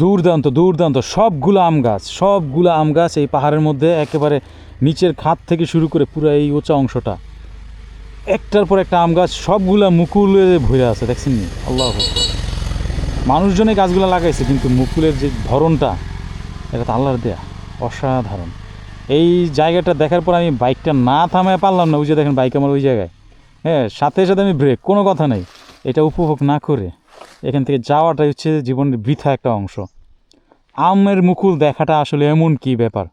দুর্দান্ত দুর্দান্ত, সবগুলো আম গাছ, সবগুলো আম গাছ এই পাহাড়ের মধ্যে একেবারে নিচের খাত থেকে শুরু করে পুরো এই উঁচা অংশটা। একটার পর একটা আম গাছ সবগুলা মুকুলে ভরে আছে, দেখছেন আল্লাহ মানুষজনে গাছগুলো লাগাইছে, কিন্তু মুকুলের যে ধরনটা, এটা তো আল্লাহর দেয়া, অসাধারণ। এই জায়গাটা দেখার পর আমি বাইকটা না থামায় পারলাম না, ওই যে দেখেন বাইক আমার ওই জায়গায়। হ্যাঁ সাথে সাথে আমি ব্রেক কোনো কথা নেই। এটা উপভোগ না করে এখান থেকে যাওয়াটাই হচ্ছে জীবনের বৃথা একটা অংশ। আমের মুকুল দেখাটা আসলে এমন কি ব্যাপার?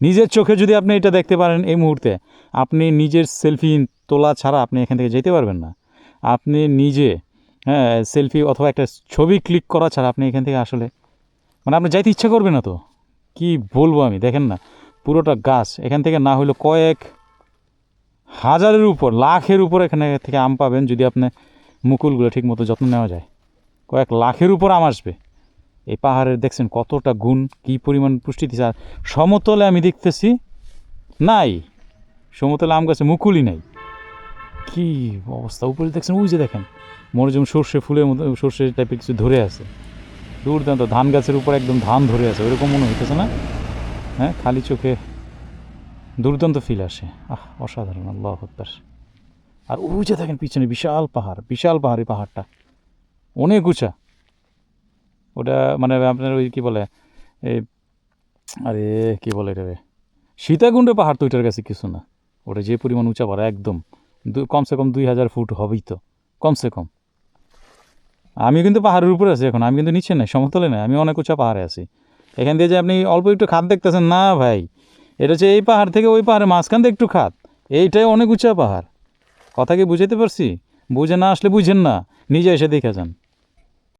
নিজের চোখে যদি আপনি এটা দেখতে পারেন এই মুহূর্তে, আপনি নিজের সেলফি তোলা ছাড়া আপনি এখান থেকে যেতে পারবেন না। আপনি নিজে হ্যাঁ সেলফি অথবা একটা ছবি ক্লিক করা ছাড়া আপনি এখান থেকে আসলে মানে আপনি যাইতে ইচ্ছা করবে না তো। কি বলব আমি, দেখেন না, পুরোটা গাছ, এখান থেকে না হইল কয়েক হাজারের উপর, লাখের উপর এখানে থেকে আম পাবেন যদি আপনি মুকুলগুলো ঠিক মতো যত্ন নেওয়া যায়। কয়েক লাখের উপর আম আসবে। এই পাহাড়ের দেখছেন কতটা গুণ, কী পরিমাণ পুষ্টি দিচ্ছে। আর সমতলে আমি দেখতেছি নাই। সমতলে আম গাছে মুকুলই নাই। কি অবস্থা? উপরে দেখছেন, ওই যে দেখেন মনে যেমন সর্ষে ফুলের মতো, সর্ষে টাইপের কিছু ধরে আছে। দুর্দান্ত ধান গাছের উপর একদম ধান ধরে আছে ওইরকম মনে হইতেছে না? হ্যাঁ খালি চোখে দুর্দান্ত ফিল আসে। আহ, অসাধারণ, আল্লাহ আর ওই যে দেখেন, পিছনে বিশাল পাহাড়, বিশাল পাহাড়ি পাহাড়টা। অনেক উঁচা। ওটা মানে আপনার ওই কী বলে, এই আরে কী বলে এটা রে সীতাকুণ্ড পাহাড় তো ওইটার কাছে কিছু না। ওটা যে পরিমাণ উঁচা পাহাড়, একদম। দু কমসে কম দুই হাজার ফুট হবেই তো, কমসে কম। আমি কিন্তু পাহাড়ের উপরে আছি এখন, আমি কিন্তু নিচে নাই, সমতলে নাই, আমি অনেক উঁচা পাহাড়ে আছি। এখান দিয়ে যে আপনি অল্প একটু খাদ দেখতেছেন, না ভাই। এটা হচ্ছে এই পাহাড় থেকে ওই পাহাড়ের মাঝখান থেকে একটু খাদ এইটাই অনেক উঁচা পাহাড়। কথা কি বুঝাইতে পারছি? বুঝে না আসলে বুঝেন না নিজে এসে দেখে যান।